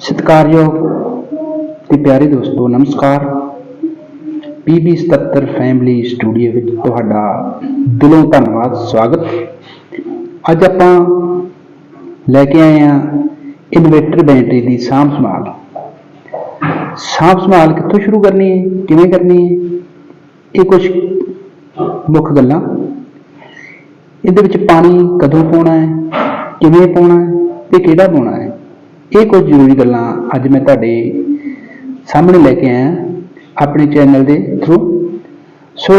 ਸਤਿਕਾਰਯੋਗ ਤੇ ਪਿਆਰੇ ਦੋਸਤੋ, ਨਮਸਕਾਰ। ਪੀਬੀ 77 ਫੈਮਿਲੀ ਸਟੂਡੀਓ ਵਿੱਚ ਤੁਹਾਡਾ ਦਿਲੋਂ ਧੰਨਵਾਦ, ਸਵਾਗਤ। ਅੱਜ ਆਪਾਂ ਲੈ ਕੇ ਆਏ ਹਾਂ ਇਨਵੇਟਰ ਬੈਟਰੀ ਦੀ ਸਾਂਭ ਸੰਭਾਲ। ਸਾਂਭ ਸੰਭਾਲ ਕਿੱਥੋਂ ਸ਼ੁਰੂ ਕਰਨੀ ਹੈ? ਕਿਵੇਂ ਕਰਨੀ ਹੈ? ਇਹ ਕੁਝ ਮੁੱਖ ਗੱਲਾਂ। ਇਹਦੇ ਵਿੱਚ ਪਾਣੀ ਕਦੋਂ ਪਾਉਣਾ ਹੈ? ਕਿਵੇਂ ਪਾਉਣਾ ਹੈ? ਤੇ ਕਿਹੜਾ ਪਾਉਣਾ ਹੈ? ਇਹ ਕੁਝ ਜ਼ਰੂਰੀ ਗੱਲਾਂ ਅੱਜ ਮੈਂ ਤੁਹਾਡੇ ਸਾਹਮਣੇ ਲੈ ਕੇ ਆਇਆ ਆਪਣੇ ਚੈਨਲ ਦੇ ਥਰੂ ਸੋ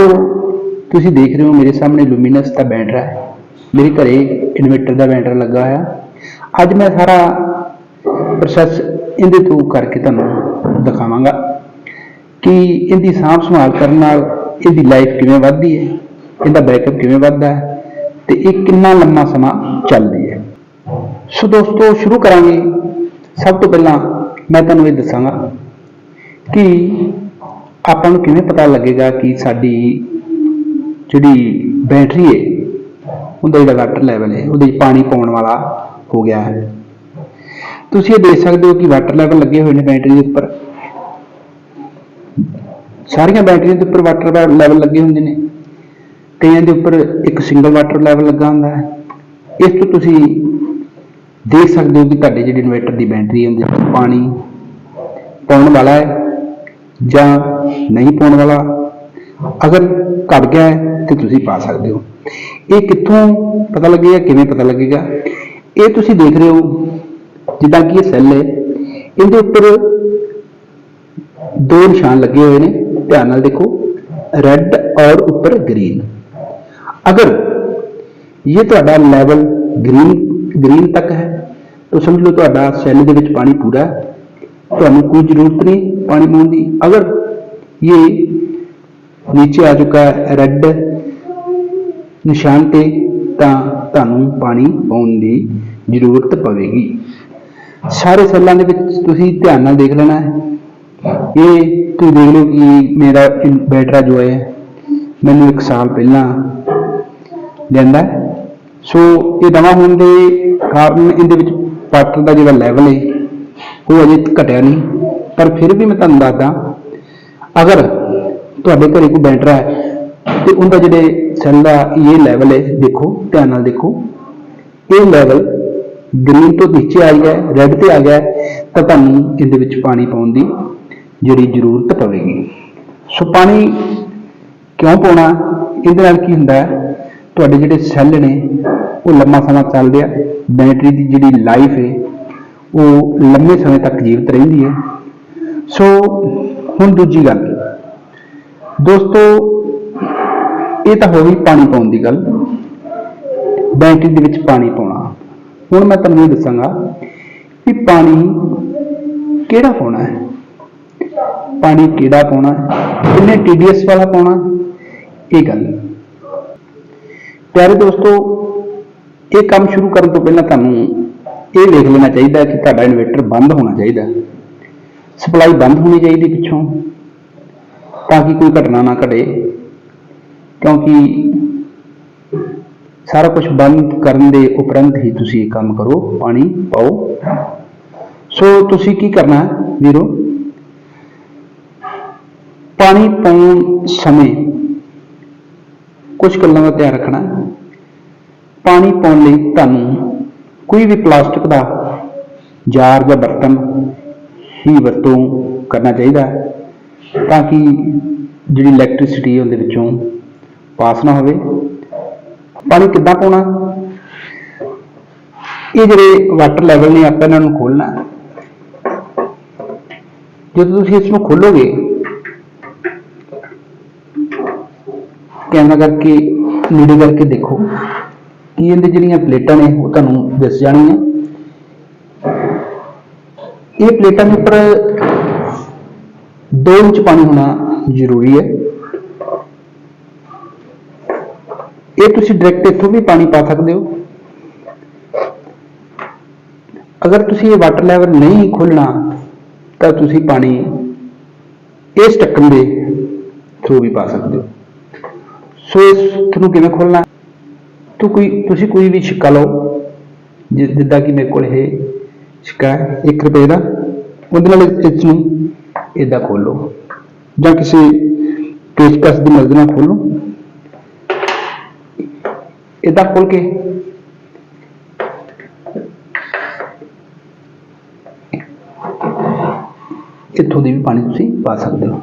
ਤੁਸੀਂ ਦੇਖ ਰਹੇ ਹੋ ਮੇਰੇ ਸਾਹਮਣੇ ਲੂਮੀਨਸ ਦਾ ਬੈਟਰਾ ਹੈ। ਮੇਰੇ ਘਰੇ ਇਨਵਰਟਰ ਦਾ ਬੈਟਰਾ ਲੱਗਾ ਹੋਇਆ। ਅੱਜ ਮੈਂ ਸਾਰਾ ਪ੍ਰੋਸੈਸ ਇਹਦੇ ਤੋਂ ਕਰਕੇ ਤੁਹਾਨੂੰ ਦਿਖਾਵਾਂਗਾ ਕਿ ਇਹਦੀ ਸਾਂਭ ਸੰਭਾਲ ਕਰਨ ਨਾਲ ਇਹਦੀ ਲਾਈਫ ਕਿਵੇਂ ਵੱਧਦੀ ਹੈ, ਇਹਦਾ ਬੈਕਅਪ ਕਿਵੇਂ ਵੱਧਦਾ ਹੈ ਤੇ ਇਹ ਕਿੰਨਾ ਲੰਮਾ ਸਮਾਂ ਚੱਲਦੀ ਹੈ। ਸੋ ਦੋਸਤੋ, ਸ਼ੁਰੂ ਕਰਾਂਗੇ ਸਭ ਤੋਂ ਪਹਿਲਾਂ ਮੈਂ ਤੁਹਾਨੂੰ ਇਹ ਦੱਸਾਂਗਾ ਕਿ ਆਪਾਂ ਨੂੰ ਕਿਵੇਂ ਪਤਾ ਲੱਗੇਗਾ ਕਿ ਸਾਡੀ ਜਿਹੜੀ ਬੈਟਰੀ ਹੈ, ਉਹਦਾ ਜਿਹੜਾ ਵਾਟਰ ਲੈਵਲ ਹੈ, ਉਹਦੇ 'ਚ ਪਾਣੀ ਪਾਉਣ ਵਾਲਾ ਹੋ ਗਿਆ ਹੈ। ਤੁਸੀਂ ਇਹ ਦੇਖ ਸਕਦੇ ਹੋ ਕਿ ਵਾਟਰ ਲੈਵਲ ਲੱਗੇ ਹੋਏ ਨੇ ਬੈਟਰੀ ਦੇ ਉੱਪਰ। ਸਾਰੀਆਂ ਬੈਟਰੀਆਂ ਦੇ ਉੱਪਰ ਵਾਟਰ ਲੈਵਲ ਲੱਗੇ ਹੁੰਦੇ ਨੇ। ਕਈਆਂ ਦੇ ਉੱਪਰ ਇੱਕ ਸਿੰਗਲ ਵਾਟਰ ਲੈਵਲ ਲੱਗਾ ਹੁੰਦਾ ਹੈ। ਇਸ ਤੋਂ ਤੁਸੀਂ ਦੇਖ ਸਕਦੇ ਹੋ ਕਿ ਤੁਹਾਡੇ ਜਿਹੜੇ ਇਨਵਰਟਰ ਦੀ ਬੈਟਰੀ ਹੈ, ਉਹਦੇ ਵਿੱਚ ਪਾਣੀ ਪਾਉਣ ਵਾਲਾ ਹੈ ਜਾਂ ਨਹੀਂ ਪਾਉਣ ਵਾਲਾ? ਅਗਰ ਘਟ ਗਿਆ ਹੈ, ਤੇ ਤੁਸੀਂ ਪਾ ਸਕਦੇ ਹੋ। ਇਹ ਕਿੱਥੋਂ ਪਤਾ ਲੱਗੇਗਾ, ਕਿਵੇਂ ਪਤਾ ਲੱਗੇਗਾ? ਇਹ ਤੁਸੀਂ ਦੇਖ ਰਹੇ ਹੋ, ਜਿੱਦਾਂ ਕਿ ਇਹ ਸੈੱਲ ਹੈ, ਇਹਦੇ ਉੱਪਰ ਦੋ ਨਿਸ਼ਾਨ ਲੱਗੇ ਹੋਏ ਨੇ। ਧਿਆਨ ਨਾਲ ਦੇਖੋ, ਰੈੱਡ ਔਰ ਉੱਪਰ ਗ੍ਰੀਨ। ਅਗਰ ਇਹ ਤੁਹਾਡਾ ਲੈਵਲ ਗ੍ਰੀਨ ਗ੍ਰੀਨ ਤੱਕ ਹੈ ਤਾਂ ਸਮਝ ਲਓ ਤੁਹਾਡਾ ਸੈੱਲ ਦੇ ਵਿੱਚ ਪਾਣੀ ਪੂਰਾ ਹੈ। ਤੁਹਾਨੂੰ ਕੋਈ ਜ਼ਰੂਰਤ ਨਹੀਂ ਪਾਣੀ ਪਾਉਣ ਦੀ। ਅਗਰ ਇਹ ਨੀਚੇ ਆ ਚੁੱਕਾ ਹੈ, ਰੈੱਡ ਨਿਸ਼ਾਨ ਤੇ, ਤਾਂ ਤੁਹਾਨੂੰ ਪਾਣੀ ਪਾਉਣ ਦੀ ਜ਼ਰੂਰਤ ਪਵੇਗੀ। ਸਾਰੇ ਸੈੱਲਾਂ ਦੇ ਵਿੱਚ ਤੁਸੀਂ ਧਿਆਨ ਨਾਲ ਦੇਖ ਲੈਣਾ ਹੈ। ਇਹ ਤੁਸੀਂ ਦੇਖ ਲਓ ਕਿ ਮੇਰਾ ਬੈਟਰਾ ਜੋ ਹੈ, ਮੈਨੂੰ 1 ਸਾਲ ਪਹਿਲਾਂ ਲੈਂਦਾ ਸੋ ਇਹ ਨਵਾਂ ਹੋਣ ਦੇ ਕਾਰਨ ਇਹਦੇ ਵਿੱਚ ਵਾਟਰ ਦਾ ਜਿਹੜਾ ਲੈਵਲ ਹੈ, ਉਹ ਅਜੇ ਘਟਿਆ ਨਹੀਂ। ਪਰ ਫਿਰ ਵੀ ਮੈਂ ਤੁਹਾਨੂੰ ਦੱਸਦਾ, ਅਗਰ ਤੁਹਾਡੇ ਘਰੇ ਕੋਈ ਬੈਟਰਾ ਹੈ, ਤੇ ਉਹਦਾ ਜਿਹੜੇ ਸੈੱਲ ਦਾ ਇਹ ਲੈਵਲ ਹੈ, ਦੇਖੋ, ਧਿਆਨ ਨਾਲ ਦੇਖੋ। ਇਹ ਲੈਵਲ ਗ੍ਰੀਨ ਤੋਂ ਨੀਚੇ ਆ ਗਿਆ ਹੈ ਰੈੱਡ ਤੇ ਆ ਗਿਆ, ਤਾਂ ਤੁਹਾਨੂੰ ਇਹਦੇ ਵਿੱਚ ਪਾਣੀ ਪਾਉਣ ਦੀ ਜਿਹੜੀ ਜ਼ਰੂਰਤ ਪਵੇਗੀ। ਸੋ ਪਾਣੀ ਕਿਉਂ ਪਾਉਣਾ? ਇਹਦੇ ਨਾਲ ਕੀ ਹੁੰਦਾ ਹੈ? ਤੁਹਾਡੇ ਜਿਹੜੇ ਸੈੱਲ ਨੇ, ਉਹ ਲੰਮਾ ਸਮਾਂ ਚੱਲਦੇ ਆ। ਬੈਟਰੀ ਦੀ ਜਿਹੜੀ ਲਾਈਫ ਹੈ ਉਹ ਲੰਮੇ ਸਮੇਂ ਤੱਕ ਜੀਵਤ ਰਹਿੰਦੀ ਹੈ ਸੋ, ਹੁਣ ਦੂਜੀ ਗੱਲ। ਦੋਸਤੋ, ਇਹ ਤਾਂ ਹੋ ਗਈ ਪਾਣੀ ਪਾਉਣ ਦੀ ਗੱਲ। ਬੈਟਰੀ ਦੇ ਵਿੱਚ ਪਾਣੀ ਪਾਉਣਾ। ਹੁਣ ਮੈਂ ਤੁਹਾਨੂੰ ਇਹ ਦੱਸਾਂਗਾ ਕਿ ਪਾਣੀ ਕਿਹੜਾ ਪਾਉਣਾ ਹੈ? ਪਾਣੀ ਕਿਹੜਾ ਪਾਉਣਾ ਹੈ? ਕਿੰਨੇ TDS ਵਾਲਾ ਪਾਉਣਾ ਇਹ ਗੱਲ। ਪਿਆਰੇ ਦੋਸਤੋ ਇਹ ਕੰਮ ਸ਼ੁਰੂ ਕਰਨ ਤੋਂ ਪਹਿਲਾਂ ਤੁਹਾਨੂੰ ਇਹ ਦੇਖ ਲੈਣਾ ਚਾਹੀਦਾ ਕਿ ਤੁਹਾਡਾ ਇਨਵਰਟਰ ਬੰਦ ਹੋਣਾ ਚਾਹੀਦਾ। ਸਪਲਾਈ ਬੰਦ ਹੋਣੀ ਚਾਹੀਦੀ ਪਿੱਛੋਂ, ਤਾਂ ਕਿ ਕੋਈ ਘਟਨਾ ਨਾ ਘਟੇ, ਕਿਉਂਕਿ ਸਾਰਾ ਕੁਝ ਬੰਦ ਕਰਨ ਦੇ ਉਪਰੰਤ ਹੀ ਤੁਸੀਂ ਇਹ ਕੰਮ ਕਰੋ, ਪਾਣੀ ਪਾਓ। ਸੋ ਤੁਸੀਂ ਕੀ ਕਰਨਾ ਵੀਰੋ? ਪਾਣੀ ਪਾਉਣ ਸਮੇਂ ਕੁਝ ਗੱਲਾਂ ਦਾ ਧਿਆਨ ਰੱਖਣਾ। ਪਾਣੀ ਪਾਉਣ ਲਈ ਤੁਹਾਨੂੰ ਕੋਈ ਵੀ ਪਲਾਸਟਿਕ ਦਾ ਜਾਰ ਜਾਂ ਬਰਤਨ ਹੀ ਵਰਤੋਂ ਕਰਨਾ ਚਾਹੀਦਾ ਹੈ, ਤਾਂ ਕਿ ਜਿਹੜੀ ਇਲੈਕਟ੍ਰਿਸਿਟੀ ਉਹਦੇ ਵਿੱਚੋਂ ਪਾਸ ਨਾ ਹੋਵੇ। ਪਾਣੀ ਕਿੱਦਾਂ ਪਾਉਣਾ? ਇਹ ਜਿਹੜੇ ਵਾਟਰ ਲੈਵਲ ਨੇ, ਆਪਾਂ ਇਹਨਾਂ ਨੂੰ ਖੋਲਣਾ ਜਦੋਂ ਤੁਸੀਂ ਇਸ ਨੂੰ ਖੋਲੋਗੇ, ਕੈਮਰਾ ਕਰਕੇ ਨੇੜੇ ਕਰਕੇ ਦੇਖੋ। ਕਿ ਇਹਦੇ ਜਿਹੜੀਆਂ ਪਲੇਟਾਂ ਨੇ ਉਹ ਤੁਹਾਨੂੰ ਦਿਸ ਜਾਣੀਆਂ? ਇਹ ਪਲੇਟਾਂ ਦੇ ਉੱਪਰ 2 ਇੰਚ ਪਾਣੀ ਹੋਣਾ ਜ਼ਰੂਰੀ ਹੈ। ਇਹ ਤੁਸੀਂ ਡਾਇਰੈਕਟ ਇੱਥੋਂ ਵੀ ਪਾਣੀ ਪਾ ਸਕਦੇ ਹੋ। ਅਗਰ ਤੁਸੀਂ ਇਹ ਵਾਟਰ ਲੈਵਲ ਨਹੀਂ ਖੋਲਣਾ ਤਾਂ ਤੁਸੀਂ ਪਾਣੀ ਇਸ ਢੱਕਣ ਦੇ ਥਰੂ ਵੀ ਪਾ ਸਕਦੇ ਹੋ। ਸੋ ਇਸ ਤੁਹਾਨੂੰ ਕਿਵੇਂ ਖੋਲਣਾ ਤੂੰ ਕੋਈ, ਤੁਸੀਂ ਕੋਈ ਵੀ ਸਿੱਕਾ ਲਓ ਜਿੱਦਾਂ ਕਿ ਮੇਰੇ ਕੋਲ ਇਹ ਸਿੱਕਾ ਹੈ 1 ਰੁਪਏ ਦਾ, ਉਹਦੇ ਨਾਲ ਇਸ- ਇਸ ਨੂੰ ਇਦਾਂ ਖੋਲੋ, ਜਾਂ ਕਿਸੇ ਪੇਚਕਸ ਦੀ ਮਦਦ ਨਾਲ ਖੋਲੋ। ਇਦਾਂ ਖੋਲ ਕੇ। ਇੱਥੋਂ ਦੀ ਵੀ ਪਾਣੀ ਤੁਸੀਂ ਪਾ ਸਕਦੇ ਹੋ।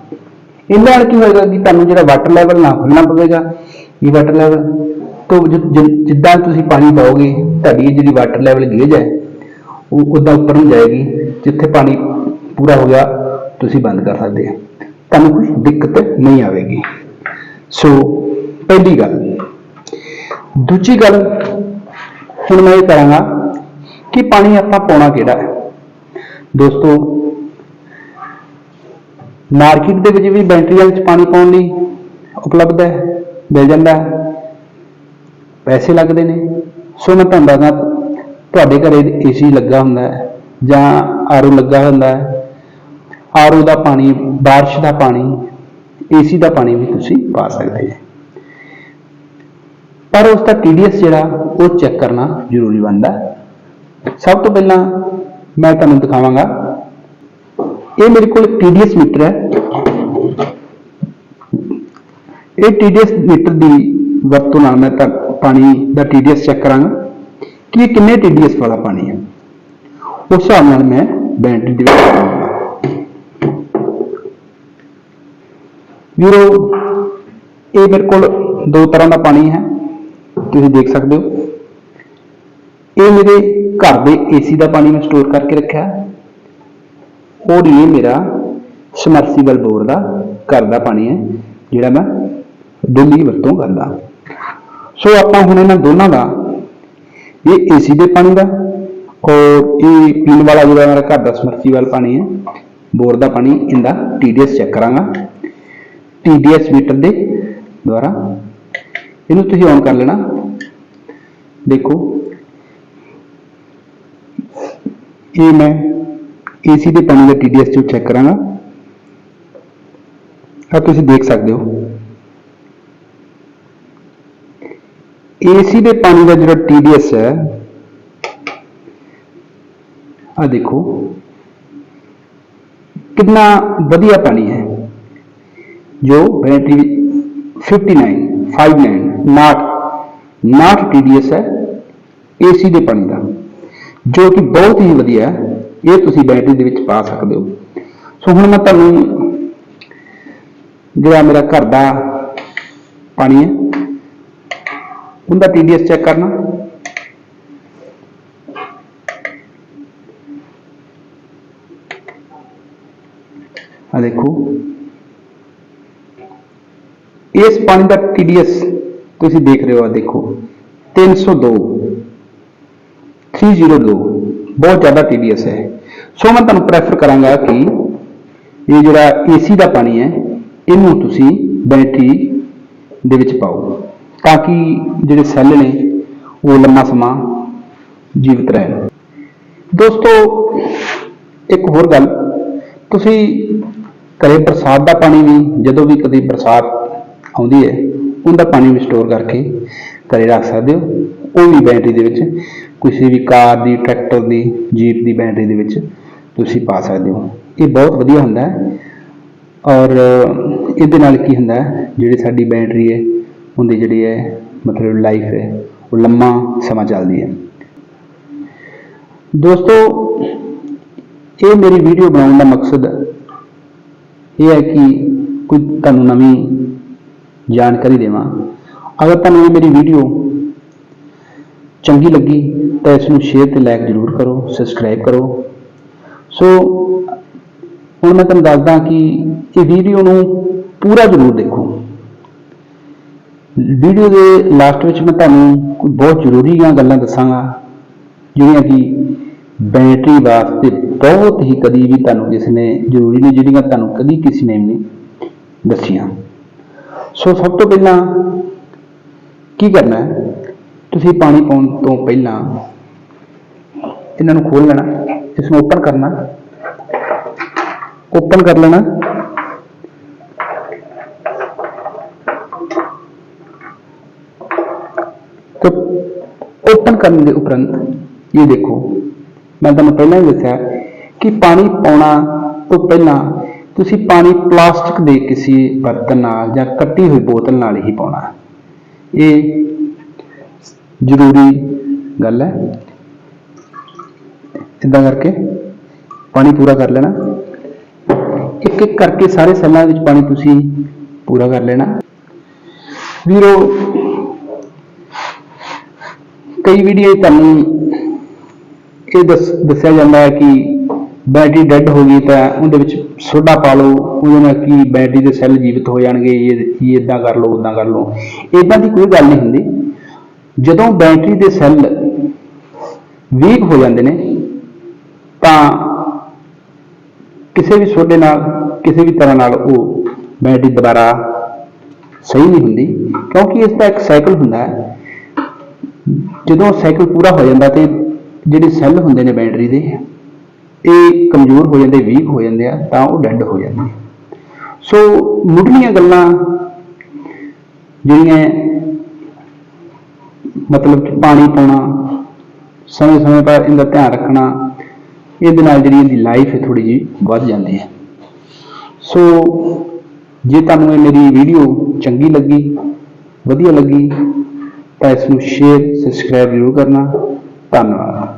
ਇਹਦੇ ਨਾਲ ਕੀ ਹੋਏਗਾ ਕਿ ਤੁਹਾਨੂੰ ਜਿਹੜਾ ਵਾਟਰ ਲੈਵਲ ਨਾ ਖੁੱਲਣਾ ਪਵੇਗਾ, ਇਹ ਵਾਟਰ ਲੈਵਲ ਤੋਂ ਜਿ- ਜਿੱਦਾਂ ਤੁਸੀਂ ਪਾਣੀ ਪਾਓਗੇ, ਤੁਹਾਡੀ ਜਿਹੜੀ ਵਾਟਰ ਲੈਵਲ ਗੇਜ ਹੈ, ਉਹ ਉਦਾਂ ਉੱਪਰ ਨੂੰ ਜਾਏਗੀ, ਜਿੱਥੇ ਪਾਣੀ ਪੂਰਾ ਹੋ ਗਿਆ, ਤੁਸੀਂ ਬੰਦ ਕਰ ਸਕਦੇ ਹੋ। ਤੁਹਾਨੂੰ ਕੋਈ ਦਿੱਕਤ ਨਹੀਂ ਆਵੇਗੀ। ਸੋ ਪਹਿਲੀ ਗੱਲ। ਦੂਜੀ ਗੱਲ, ਹੁਣ ਮੈਂ ਇਹ ਕਰਾਂਗਾ ਕਿ ਪਾਣੀ ਆਪਾਂ ਪਾਉਣਾ ਕਿਹੜਾ ਹੈ? ਦੋਸਤੋ ਮਾਰਕੀਟ ਦੇ ਵਿੱਚ ਵੀ ਬੈਟਰੀਆਂ ਵਿੱਚ ਪਾਣੀ ਪਾਉਣ ਲਈ ਉਪਲਬਧ ਹੈ, ਮਿਲ ਜਾਂਦਾ ਹੈ। ਪੈਸੇ ਲੱਗਦੇ ਨੇ। ਸੋ ਮੈਂ ਤੁਹਾਨੂੰ ਦੱਸਦਾ ਤੁਹਾਡੇ ਘਰੇ ਏਸੀ ਲੱਗਾ ਹੁੰਦਾ ਹੈ ਜਾਂ ਆਰਓ ਲੱਗਾ ਹੁੰਦਾ ਹੈ। ਆਰਓ ਦਾ ਪਾਣੀ, ਬਾਰਿਸ਼ ਦਾ ਪਾਣੀ ਏਸੀ ਦਾ ਪਾਣੀ ਵੀ ਤੁਸੀਂ ਪਾ ਸਕਦੇ ਹੋ ਪਰ ਉਸ ਦਾ TDS ਜਿਹੜਾ, ਉਹ ਚੈੱਕ ਕਰਨਾ ਜ਼ਰੂਰੀ ਬਣਦਾ ਸਭ ਤੋਂ ਪਹਿਲਾਂ ਮੈਂ ਤੁਹਾਨੂੰ ਦਿਖਾਵਾਂਗਾ। ਇਹ ਮੇਰੇ ਕੋਲ TDS ਮੀਟਰ ਹੈ। ਇਹ TDS ਮੀਟਰ ਦੀ ਵਰਤੋਂ ਨਾਲ ਮੈਂ ਤਾਂ ਪਾਣੀ ਦਾ TDS ਚੈੱਕ ਕਰਾਂਗਾ ਕਿ ਇਹ ਕਿੰਨੇ TDS ਵਾਲਾ ਪਾਣੀ ਹੈ ਉਸ ਹਿਸਾਬ ਨਾਲ ਮੈਂ ਬੈਟਰੀ ਦੇ ਵਿੱਚ ਪਾਵਾਂਗਾ ਵੀਰੋ ਇਹ ਮੇਰੇ ਕੋਲ ਦੋ ਤਰ੍ਹਾਂ ਦਾ ਪਾਣੀ ਹੈ ਤੁਸੀਂ ਦੇਖ ਸਕਦੇ ਹੋ ਇਹ ਮੇਰੇ ਘਰ ਦੇ ਏਸੀ ਦਾ ਪਾਣੀ ਮੈਂ ਸਟੋਰ ਕਰਕੇ ਰੱਖਿਆ ਹੈ ਔਰ ਇਹ ਮੇਰਾ ਸਮਰਸੀਬਲ ਬੋਰ ਦਾ ਘਰ ਦਾ ਪਾਣੀ ਹੈ ਜਿਹੜਾ ਮੈਂ ਡੇਲੀ ਵਰਤੋਂ ਕਰਦਾ ਸੋ ਆਪਾਂ ਹੁਣ ਇਹਨਾਂ ਦੋਨਾਂ ਦਾ, ਇਹ ਏਸੀ ਦੇ ਪਾਣੀ ਦਾ ਔਰ ਇਹ ਪੀਣ ਵਾਲਾ ਜਿਹੜਾ ਮੇਰਾ ਘਰ ਦਾ ਸਮਰਸੀਬਲ ਪਾਣੀ ਹੈ, ਬੋਰ ਦਾ ਪਾਣੀ, ਇਹਦਾ TDS ਚੈੱਕ ਕਰਾਂਗਾ। TDS ਮੀਟਰ ਦੇ ਦੁਆਰਾ। ਇਹਨੂੰ ਤੁਸੀਂ ਔਨ ਕਰ ਲੈਣਾ। ਦੇਖੋ। ਇਹ ਮੈਂ ਏਸੀ ਦੇ ਪਾਣੀ ਦਾ TDS ਜੋ ਚੈੱਕ ਕਰਾਂਗਾ। ਆ ਤੁਸੀਂ ਦੇਖ ਸਕਦੇ ਹੋ। ਏਸੀ ਦੇ ਪਾਣੀ ਦਾ ਜਿਹੜਾ TDS ਹੈ ਆ ਦੇਖੋ, ਕਿੰਨਾ ਵਧੀਆ ਪਾਣੀ ਹੈ, ਜੋ ਬੈਟਰੀ 59 59 ਨਾਟ ਨਾਟ TDS ਹੈ ਏਸੀ ਦੇ ਪਾਣੀ ਦਾ, ਜੋ ਕਿ ਬਹੁਤ ਹੀ ਵਧੀਆ ਹੈ, ਇਹ ਤੁਸੀਂ ਬੈਟਰੀ ਦੇ ਵਿੱਚ ਪਾ ਸਕਦੇ ਹੋ। ਸੋ ਹੁਣ ਮੈਂ ਤੁਹਾਨੂੰ, ਜਿਹੜਾ ਮੇਰਾ ਘਰ ਦਾ ਪਾਣੀ ਹੈ ਉਹਦਾ TDS ਚੈੱਕ ਕਰਨਾ। ਆ ਦੇਖੋ। ਇਸ ਪਾਣੀ ਦਾ TDS ਤੁਸੀਂ ਦੇਖ ਰਹੇ ਹੋ ਆ ਦੇਖੋ। 302 302 ਬਹੁਤ ਜ਼ਿਆਦਾ TDS ਹੈ। ਸੋ ਮੈਂ ਤੁਹਾਨੂੰ ਪ੍ਰੈਫਰ ਕਰਾਂਗਾ ਕਿ ਇਹ ਜਿਹੜਾ AC ਦਾ ਪਾਣੀ ਹੈ, ਇਹਨੂੰ ਤੁਸੀਂ ਬੈਟਰੀ ਦੇ ਵਿੱਚ ਪਾਓ। ਤਾਂ ਕਿ ਜਿਹੜੇ ਸੈੱਲ ਨੇ ਉਹ ਲੰਮਾ ਸਮਾਂ ਜੀਵਤ ਰਹਿਣ। ਦੋਸਤੋ, ਇੱਕ ਹੋਰ ਗੱਲ। ਤੁਸੀਂ ਘਰੇ ਬਰਸਾਤ ਦਾ ਪਾਣੀ ਵੀ, ਜਦੋਂ ਵੀ ਕਦੇ ਬਰਸਾਤ ਆਉਂਦੀ ਹੈ, ਉਹਦਾ ਪਾਣੀ ਵੀ ਸਟੋਰ ਕਰਕੇ ਘਰੇ ਰੱਖ ਸਕਦੇ ਹੋ। ਉਹ ਵੀ ਬੈਟਰੀ ਦੇ ਵਿੱਚ, ਕਿਸੇ ਵੀ ਕਾਰ ਦੀ ਟਰੈਕਟਰ ਦੀ ਜੀਪ ਦੀ ਬੈਟਰੀ ਦੇ ਵਿੱਚ ਤੁਸੀਂ ਪਾ ਸਕਦੇ ਹੋ। ਇਹ ਬਹੁਤ ਵਧੀਆ ਹੁੰਦਾ ਹੈ। ਔਰ ਇਹਦੇ ਨਾਲ ਕੀ ਹੁੰਦਾ ਹੈ, ਜਿਹੜੀ ਸਾਡੀ ਬੈਟਰੀ ਹੈ ਉਹਦੀ ਜਿਹੜੀ ਹੈ, ਮਤਲਬ ਲਾਈਫ ਹੈ, ਉਹ ਲੰਮਾ ਸਮਾਂ ਚੱਲਦੀ ਹੈ। ਦੋਸਤੋ, ਇਹ ਮੇਰੀ ਵੀਡੀਓ ਬਣਾਉਣ ਦਾ ਮਕਸਦ ਇਹ ਹੈ ਕਿ ਕੋਈ ਤੁਹਾਨੂੰ ਨਵੀਂ ਜਾਣਕਾਰੀ ਦੇਵਾਂ। ਅਗਰ ਤੁਹਾਨੂੰ ਇਹ ਮੇਰੀ ਵੀਡੀਓ ਚੰਗੀ ਲੱਗੀ, ਤਾਂ ਇਸ ਨੂੰ ਸ਼ੇਅਰ ਤੇ ਲਾਈਕ ਜ਼ਰੂਰ ਕਰੋ ਸਬਸਕ੍ਰਾਈਬ ਕਰੋ। ਸੋ ਹੁਣ ਮੈਂ ਤੁਹਾਨੂੰ ਦੱਸਦਾ ਕਿ ਇਹ ਵੀਡੀਓ ਨੂੰ ਪੂਰਾ ਜ਼ਰੂਰ ਦੇਖੋ। ਵੀਡੀਓ ਦੇ ਲਾਸਟ ਵਿੱਚ ਮੈਂ ਤੁਹਾਨੂੰ ਕੋਈ ਬਹੁਤ ਜ਼ਰੂਰੀ ਗੱਲਾਂ ਦੱਸਾਂਗਾ, ਜਿਹੜੀਆਂ ਕਿ ਬੈਟਰੀ ਵਾਸਤੇ ਬਹੁਤ ਹੀ ਕਦੀ ਵੀ ਤੁਹਾਨੂੰ ਕਿਸੇ ਨੇ ਜ਼ਰੂਰੀ ਨਹੀਂ, ਜਿਹੜੀਆਂ ਤੁਹਾਨੂੰ ਕਦੀ ਕਿਸੇ ਨੇ ਵੀ ਨਹੀਂ ਦੱਸੀਆਂ। ਸੋ ਸਭ ਤੋਂ ਪਹਿਲਾਂ ਕੀ ਕਰਨਾ ਹੈ? ਤੁਸੀਂ ਪਾਣੀ ਪਾਉਣ ਤੋਂ ਪਹਿਲਾਂ ਇਹਨਾਂ ਨੂੰ ਖੋਲ ਲੈਣਾ, ਇਸ ਨੂੰ ਓਪਨ ਕਰਨਾ। ਓਪਨ ਕਰ ਲੈਣਾ। ਓਪਨ ਕਰਨ ਦੇ ਉਪਰੰਤ, ਇਹ ਦੇਖੋ, ਮੈਂ ਤੁਹਾਨੂੰ ਪਹਿਲਾਂ ਹੀ ਦੱਸਿਆ ਕਿ ਪਾਣੀ ਪਾਉਣਾ ਤੋਂ ਪਹਿਲਾਂ ਤੁਸੀਂ ਪਾਣੀ ਪਲਾਸਟਿਕ ਦੇ ਕਿਸੇ ਬਰਤਨ ਨਾਲ ਜਾਂ ਕੱਟੀ ਹੋਈ ਬੋਤਲ ਨਾਲ ਹੀ ਪਾਉਣਾ। ਇਹ ਜ਼ਰੂਰੀ ਗੱਲ ਹੈ। ਇਦਾਂ ਕਰਕੇ ਪਾਣੀ ਪੂਰਾ ਕਰ ਲੈਣਾ। ਇੱਕ ਇੱਕ ਕਰਕੇ ਸਾਰੇ ਸੈੱਲਾਂ ਵਿੱਚ ਪਾਣੀ ਤੁਸੀਂ ਪੂਰਾ ਕਰ ਲੈਣਾ। ਵੀਰੋ ਕਈ ਵੀਡੀਓ ਤੁਹਾਨੂੰ ਇਹ ਦੱਸ, ਦੱਸਿਆ ਜਾਂਦਾ ਹੈ ਕਿ ਬੈਟਰੀ ਡੈੱਡ ਹੋ ਗਈ ਤਾਂ ਉਹਦੇ ਵਿੱਚ ਸੋਡਾ ਪਾ ਲਓ, ਉਹਦੇ ਨਾਲ ਕੀ ਬੈਟਰੀ ਦੇ ਸੈੱਲ ਜੀਵਿਤ ਹੋ ਜਾਣਗੇ, ਇਹ ਇਹ ਇਦਾਂ ਕਰ ਲਓ ਉਦਾਂ ਕਰ ਲਓ। ਇਦਾਂ ਦੀ ਕੋਈ ਗੱਲ ਨਹੀਂ ਹੁੰਦੀ। ਜਦੋਂ ਬੈਟਰੀ ਦੇ ਸੈੱਲ ਵੀਕ ਹੋ ਜਾਂਦੇ ਨੇ, ਤਾਂ ਕਿਸੇ ਵੀ ਸੋਡੇ ਨਾਲ, ਕਿਸੇ ਵੀ ਤਰ੍ਹਾਂ ਨਾਲ ਉਹ ਬੈਟਰੀ ਦੁਬਾਰਾ ਸਹੀ ਨਹੀਂ ਹੁੰਦੀ, ਕਿਉਂਕਿ ਇਸ ਦਾ ਇੱਕ ਸਾਈਕਲ ਹੁੰਦਾ ਹੈ। ਜਦੋਂ ਸਾਈਕਲ ਪੂਰਾ ਹੋ ਜਾਂਦਾ ਤੇ ਜਿਹੜੇ ਸੈੱਲ ਹੁੰਦੇ ਨੇ ਬੈਟਰੀ ਦੇ, ਇਹ ਕਮਜ਼ੋਰ ਹੋ ਜਾਂਦੇ, ਵੀਕ ਹੋ ਜਾਂਦੇ ਆ, ਤਾਂ ਉਹ ਡੈੱਡ ਹੋ ਜਾਂਦੇ ਸੋ ਮੁੱਢਲੀਆਂ ਗੱਲਾਂ ਜਿਹੜੀਆਂ ਮਤਲਬ ਪਾਣੀ ਪਾਉਣਾ ਸਮੇਂ ਸਮੇਂ ਪਰ ਇਹਦਾ ਧਿਆਨ ਰੱਖਣਾ, ਇਹਦੇ ਨਾਲ ਜਿਹੜੀ ਇਹਦੀ ਲਾਈਫ ਹੈ ਥੋੜੀ ਜਿਹੀ ਵੱਧ ਜਾਂਦੀ ਹੈ। ਸੋ ਜੇ ਤੁਹਾਨੂੰ ਇਹ ਮੇਰੀ ਵੀਡੀਓ ਚੰਗੀ ਲੱਗੀ, ਵਧੀਆ ਲੱਗੀ ਇਸ ਨੂੰ ਸ਼ੇਅਰ ਸਬਸਕ੍ਰਾਈਬ ਜ਼ਰੂਰ ਕਰਨਾ। ਧੰਨਵਾਦ।